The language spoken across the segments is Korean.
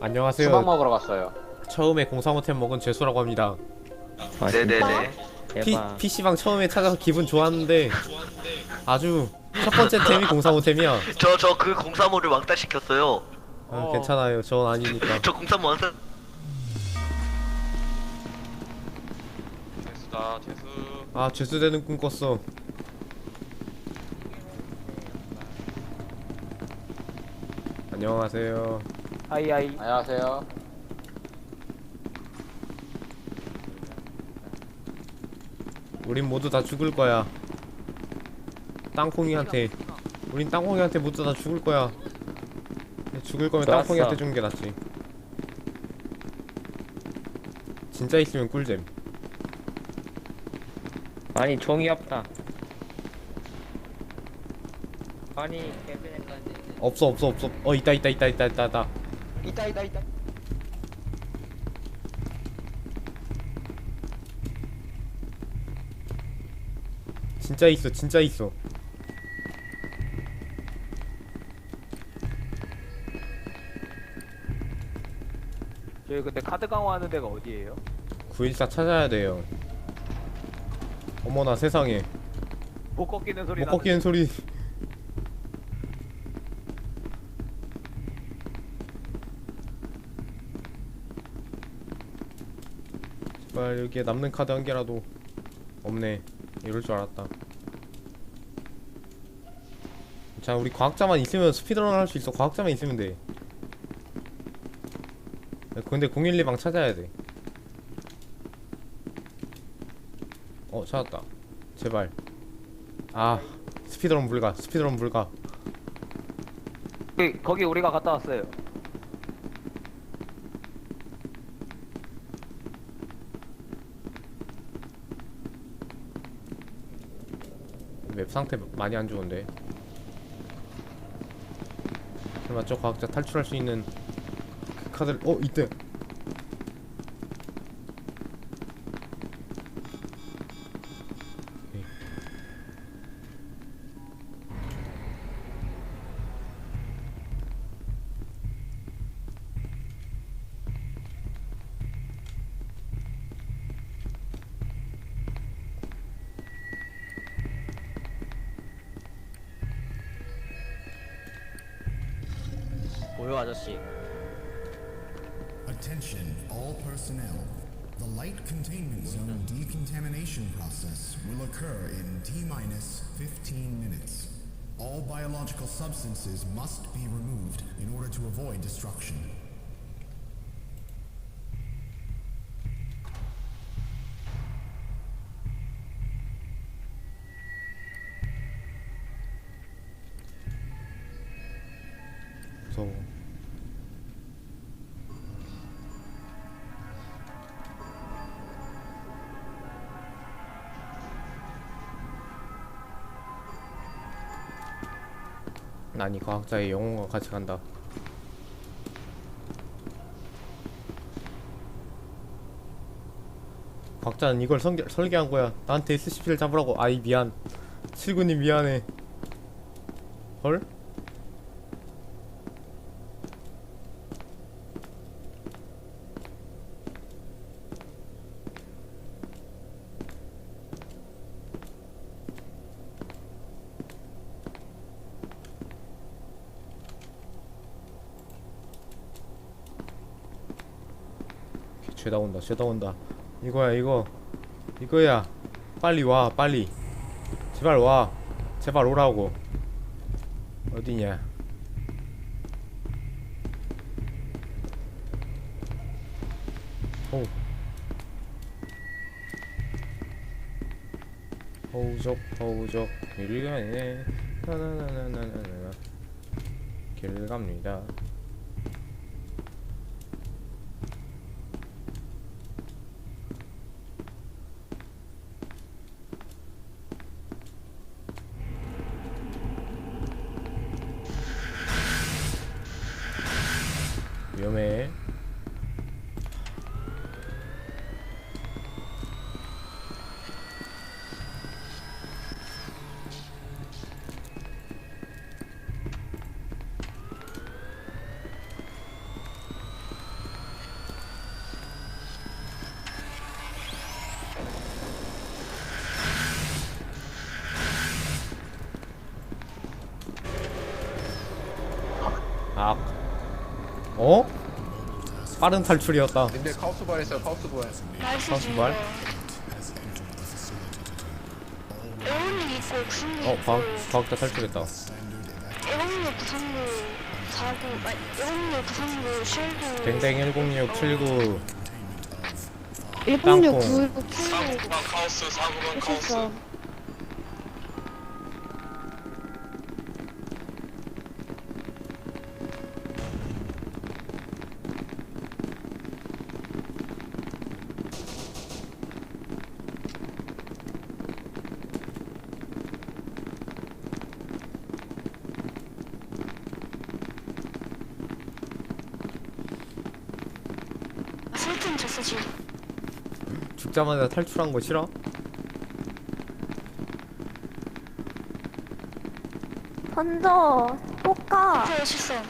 안녕하세요. 수박 먹으러 갔어요. 처음에 035템 먹은 재수라고 합니다. 아, 네네네. 대박. PC방 처음에 찾아서 기분 좋았는데 아주 첫 번째 템이 035템이야. 저 저그 035를 왕따 시켰어요. 아, 괜찮아요. 전 아니니까. 저035 왕따. 재수다 재수 아, 죄수되는 꿈 꿨어. 안녕하세요. 하이 하이. 안녕하세요. 우린 모두 다 죽을 거야. 땅콩이한테. 우린 땅콩이한테 모두 다 죽을 거야. 죽을 거면 좋았어. 땅콩이한테 주는 게 낫지. 진짜 있으면 꿀잼. 아니 종이 없다. 아니 캐비넷까지. 없어 없어 없어. 어 있다 있다 있다 있다 있다 있다. 있다 있다 있다. 진짜 있어 진짜 있어. 저희 그때 카드 강화하는 데가 어디예요? 914 찾아야 돼요. 어머나 세상에. 못 꺾이는 소리 못 나는 꺾이는 소리. 여기에 남는 카드 한 개라도 없네. 이럴 줄 알았다. 자, 우리 과학자만 있으면 스피드런 할 수 있어. 과학자만 있으면 돼. 야, 근데 012방 찾아야 돼. 어, 찾았다. 제발. 아, 스피드런 불가. 스피드런 불가. 거기, 거기 우리가 갔다 왔어요 상태 많이 안 좋은데. 설마 저 과학자 탈출할 수 있는 그 카드를 어 이때. 보여 아저씨. Attention, all personnel. The light containment zone decontamination process will occur in T minus 15 minutes. All biological substances must be removed in order to avoid destruction. 무서워. 아니 과학자의 영혼과 같이 간다. 과학자는 이걸 설계, 설계한 거야. 나한테 SCP를 잡으라고. 아이 미안. 칠구님 미안해. 헐? 죄다 온다 죄다 온다. 이거야 이거. 이거야. 빨리 와 빨리. 제발 와. 제발 오라고. 어디냐? 오. 호우적 호우적 길 가네. 나나나나나나나. 길 갑니다 딱. 어? 빠른 탈출이었다. 님들 카우스볼 했어요 카우스볼 카우스볼. 에온이 어, 과학, 과학자 탈출했다. 에온이 10679 16, 땅콩. 4 9 카우스 4 9 카우스 쓰지. 죽자마자 탈출한 거 싫어? 던져. 뽑가. 이제 실쌤.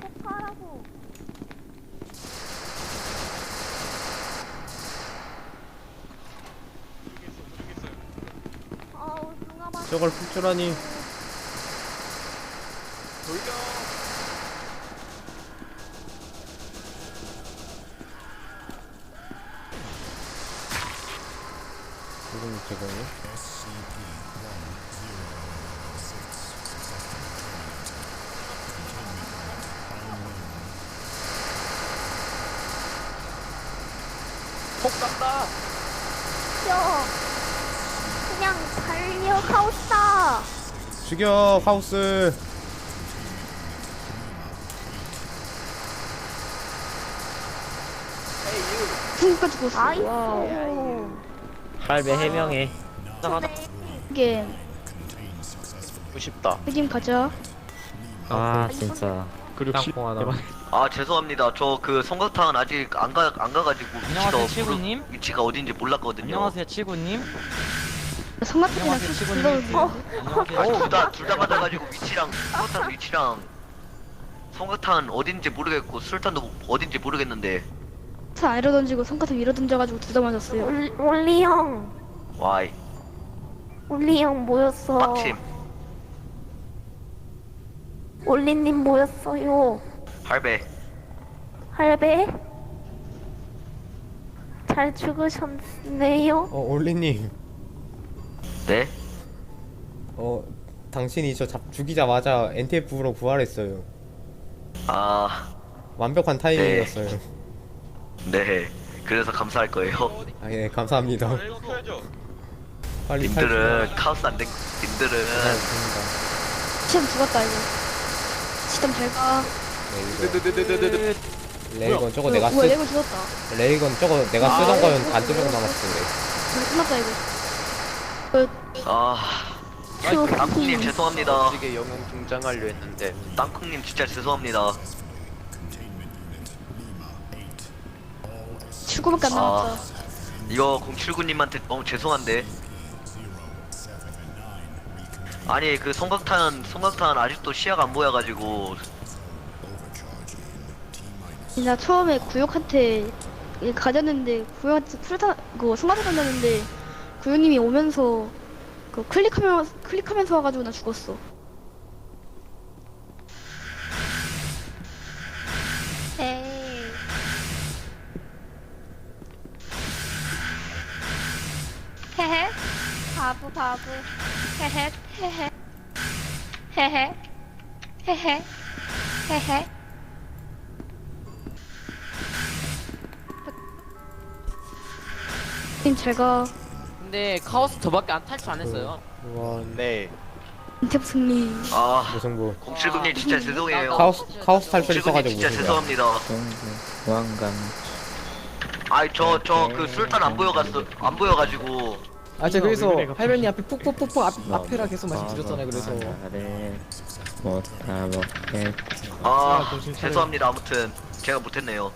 뽑가라고. 저걸 폭출하니. 돌려. 제공이? 폭 갔다. 뛰어 그냥 달려 카오스다 죽여 하우스. 죽었어 와우 할배 해명해. 이게 쉽다 게임 가자 아 진짜. 땅콩 하나. 아 죄송합니다. 저 그 성곽탕은 아직 안 가 안 가가지고 안녕하세요, 위치가 칠구님. 모르- 위치가 어딘지 몰랐거든요. 안녕하세요 직원님. 다 안녕하세요 둘다둘다 맞아가지고 위치랑 성곽탕 위치랑 성곽탕은 어딘지 모르겠고 술탄도 뭐 어딘지 모르겠는데 차 아래로 던지고 성가탑 위로 던져가지고 둘다 맞았어요. 올- 올리 형. 와이. 올리 형 모였어. 빡침. 올리님 모였어요. 할배. 할배. 잘 죽으셨네요. 어 올리님. 네? 어 당신이 저 잡 죽이자마자 NTF로 부활했어요. 아, 완벽한 타이밍이었어요. 네. 그래서 감사할 거예요. 아 예 감사합니다. 빨리 님들은 카오스 안 된, 님들은 감사합니다. 시험 죽었다 이거 시험 잘가 네, 레이건 저거 내가 쓰 레고 죽었다 레이건 저거 내가 쓰던 거면 안 뜨면 남았을 이거 끝났다 이거 그 아, 큐 땅콩님 죄송합니다. 이게 영웅 등장하려 했는데 땅콩님 진짜 죄송합니다. 출구밖에 안 아. 남았다 이거 079님한테 너무 죄송한데. 아니 그 성곽탄 성곽탄 아직도 시야가 안 보여가지고 나 처음에 구역한테 가졌는데 구역한테 풀타 그 성가탑 던졌는데 구역님이 오면서 그 클릭하면 클릭하면서 와가지고 나 죽었어 바보 헤헤 헤헤 헤헤 헤헤 헤헤 님 잘가 근데 카오스 저밖에 안 탈출 안 했어요 원 네 인탭 승리 아 무승부 079님 진짜 죄송해요. 카오스 카오스 탈출이 079님 있어가지고 진짜 무승부야. 죄송합니다. 왕관. 아이 저 저 그 술탄 안 보여갔어 안 보여가지고 아 제가 그래서 할머니 앞에 푹푹푹푹 앞, 앞에라 계속 말씀드렸잖아요 그래서. 못 가보겠. 아 죄송합니다. 아무튼 제가 못했네요.